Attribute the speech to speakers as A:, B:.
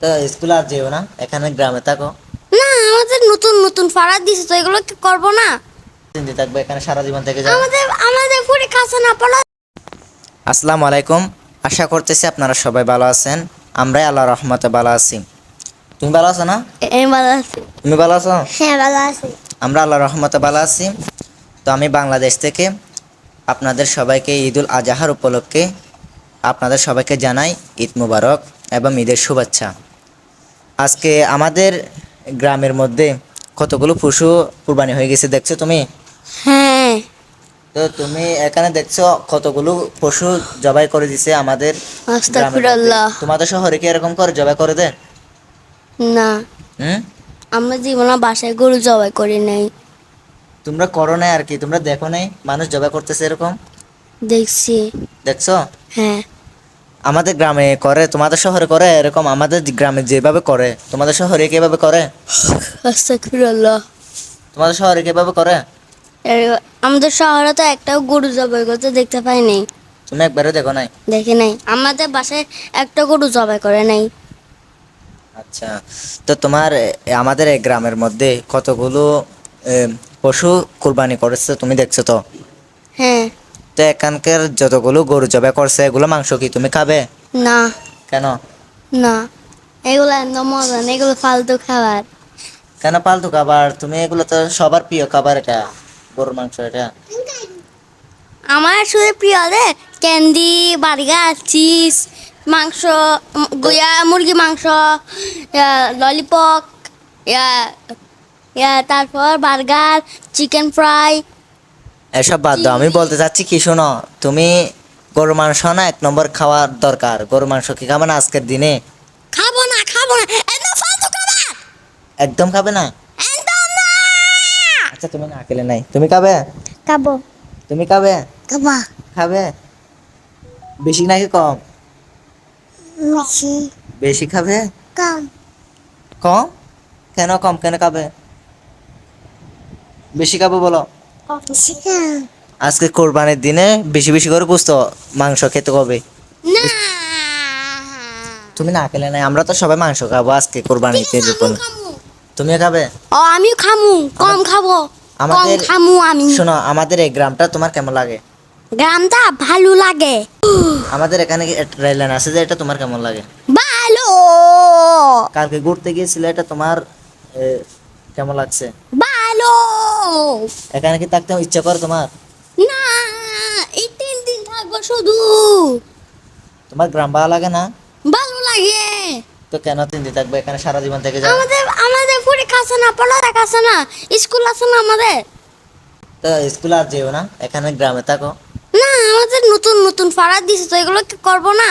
A: তো স্কুলে আর যেও না এখানে গ্রামে থাকো।
B: না আমাদের নতুন নতুন ফাড়া দিছে তো এগুলো কি করব না?
A: চিন্তি থাকবে এখানে সারা জীবন থেকে যাও।
B: আমাদের আমাদের পরীক্ষা আছে না পড়া।
A: আসসালামু আলাইকুম আশা করতেছি আপনারা সবাই ভালো আছেন। আমরাই আল্লাহ রহমতে ভালো আছি। তুমি ভালো আছো না?
B: আমি ভালো আছি।
A: তুমি ভালো আছো?
B: হ্যাঁ ভালো আছি।
A: আমরা আল্লাহ রহমতে ভালো আছি। তো আমি বাংলাদেশ থেকে আপনাদের সবাইকে ঈদুল আজহার উপলক্ষে আপনাদের সবাইকে জানাই ঈদ মুবারক এবং ঈদের শুভেচ্ছা। আজকে আমাদের গ্রামের মধ্যে কতগুলো পশু কুরবানি হয়ে গেছে দেখছ তুমি?
B: হ্যাঁ।
A: তো তুমি এখানে দেখছ কতগুলো পশু জবাই করে দিছে আমাদের গ্রামের মধ্যে।
B: আস্তাগফিরুল্লাহ।
A: তোমাদের শহরে কি এরকম করে জবাই করে দেয়?
B: না।
A: হুম?
B: আমরা জীবনে বাসায় গরু জবাই করি নাই।
A: তোমরা করো নাই আর কি তোমরা দেখো নাই মানুষ জবাই করতেছে এরকম?
B: দেখছি।
A: দেখছ?
B: হ্যাঁ।
A: আমাদের গ্রামে করে তোমাদের শহরে করে এরকম আমাদের গ্রামে যেভাবে করে তোমাদের শহরে কীভাবে করে?
B: আস্তাগফিরুল্লাহ।
A: তোমাদের শহরে কীভাবে করে?
B: আমাদের শহরে তো একটাও গরু জবাই করতে দেখতে পাই নাই।
A: তুমি একবারে দেখো নাই?
B: দেখি নাই। আমাদের বাসায় একটা গরু জবাই করে নাই।
A: আচ্ছা তো তোমার আমাদের এই গ্রামের মধ্যে কতগুলো পশু কুরবানি করেছে তুমি দেখছ তো?
B: হ্যাঁ।
A: তো এখানকার যতগুলো গরু জবাই করছে এগুলো মাংস কি তুমি খাবে?
B: না।
A: কেন?
B: না। এগুলো একদম মজা না এগুলো ফালতু খাবার।
A: কেন ফালতু খাবার? তুমি এগুলো তো সবার প্রিয় খাবার এটা গরুর মাংস এটা।
B: আমার শুধু প্রিয় রে ক্যান্ডি বার্গার চিজ মাংস গুয়া মুরগি মাংস ললিপপ তারপর বার্গার চিকেন ফ্রাই
A: এসব বাদ দাও। আমি বলতে চাচ্ছি কি শোনো তুমি গরুর মাংস না এক নম্বর খাওয়ার দরকার। গরু মাংস কি খাবে না আজকের দিনে?
B: খাব না খাব না। একদম ফালতু খাবার
A: একদম খাবে না?
B: একদম না।
A: আচ্ছা তুমি না খেলে নাই। তুমি খাবে?
B: খাব।
A: তুমি খাবে?
B: খাবা।
A: খাবে? বেশি নাকি কম?
B: বেশি।
A: বেশি খাবে?
B: কম।
A: কম? কেন কম? কেন খাবে? বেশি খাবে বলো। আজকে কোরবানির দিনে বেশি বেশি করে বুঝতো মাংস খেতে হবে। তুমি না খেলে নাই আমরা তো সবাই মাংস খাব আজকে কোরবানিতে উপর তুমিও খাবে?
B: ও আমিও খামু কম খাব
A: আমাদের
B: খামু আমি।
A: শোনো আমাদের এই গ্রামটা তোমার কেমন লাগে?
B: গ্রামটা ভালো লাগে।
A: আমাদের এখানে রেল লাইন আছে যে এটা তোমার কেমন লাগে?
B: ভালো।
A: কালকে ঘুরতে গিয়েছিলে এটা তোমার কেমন লাগছে?
B: ভালো
A: এখানে কি থাকতে ইচ্ছা করে তোমার?
B: না এই তিন দিন থাকব শুধু।
A: তোমার গ্রাম ভালো লাগে না?
B: ভালো লাগে।
A: তো কেন তিন দিন থাকবে? এখানে সারা জীবন থেকে যাও।
B: আমাদের আমাদের পরীক্ষা আছে না পড়ালেখা আছে না স্কুল আছে না আমাদের?
A: তো স্কুল আর যেও না এখানে গ্রামে থাকো।
B: না আমাদের নতুন নতুন ফাড়া দিছে তো এগুলো কি করব না।